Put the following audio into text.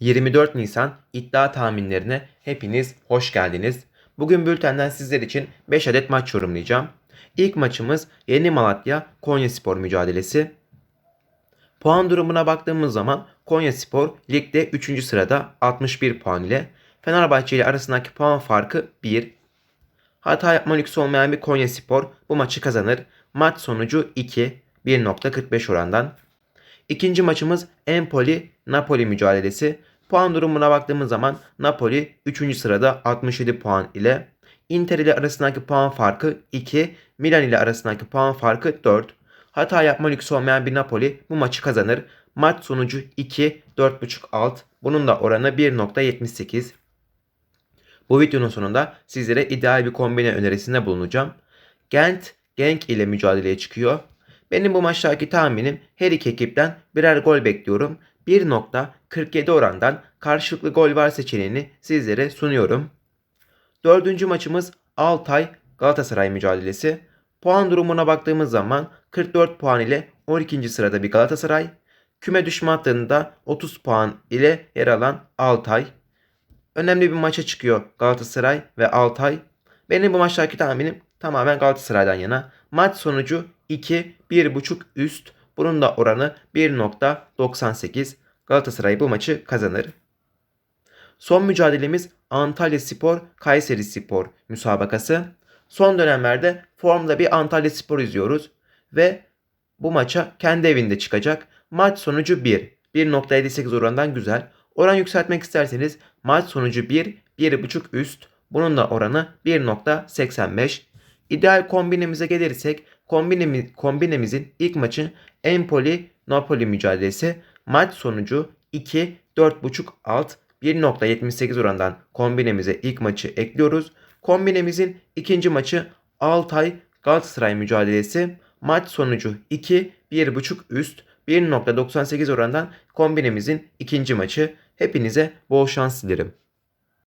24 Nisan iddia tahminlerine hepiniz hoş geldiniz. Bugün bültenden sizler için 5 adet maç yorumlayacağım. İlk maçımız Yeni Malatya Konyaspor mücadelesi. Puan durumuna baktığımız zaman Konyaspor ligde 3. sırada 61 puan ile Fenerbahçe ile arasındaki puan farkı 1. Hata yapma lüksü olmayan bir Konyaspor bu maçı kazanır. Maç sonucu 2, 1.45 orandan. İkinci maçımız Empoli Napoli mücadelesi. Puan durumuna baktığımız zaman Napoli 3. sırada 67 puan ile Inter ile arasındaki puan farkı 2, Milan ile arasındaki puan farkı 4. Hata yapma lüksü olmayan bir Napoli bu maçı kazanır. Maç sonucu 2, 4.5 alt. Bunun da oranı 1.78. Bu videonun sonunda sizlere ideal bir kombine önerisinde bulunacağım. Gent, Genk ile mücadeleye çıkıyor. Benim bu maçtaki tahminim her iki ekipten birer gol bekliyorum. 1.47 orandan karşılıklı gol var seçeneğini sizlere sunuyorum. Dördüncü maçımız Altay Galatasaray mücadelesi. Puan durumuna baktığımız zaman 44 puan ile 12. sırada bir Galatasaray. Küme düşme hattında 30 puan ile yer alan Altay. Önemli bir maça çıkıyor Galatasaray ve Altay. Benim bu maçtaki tahminim tamamen Galatasaray'dan yana. Maç sonucu 2, 1.5 üst. Bunun da oranı 1.98. Galatasaray bu maçı kazanır. Son mücadelemiz Antalya Spor Kayseri Spor müsabakası. Son dönemlerde formda bir Antalya Spor izliyoruz ve bu maça kendi evinde çıkacak. Maç sonucu 1. 1.58 orandan güzel. Oran yükseltmek isterseniz maç sonucu 1, 1.5 üst. Bunun da oranı 1.85. İdeal kombinemize gelirsek kombinemiz, kombinemizin ilk maçı Empoli Napoli mücadelesi. Maç sonucu 2, 4.5 alt 1.78 orandan kombinemize ilk maçı ekliyoruz. Kombinemizin ikinci maçı Altay Galatasaray mücadelesi. Maç sonucu 2, 1.5 üst 1.98 orandan kombinemizin ikinci maçı. Hepinize bol şans dilerim.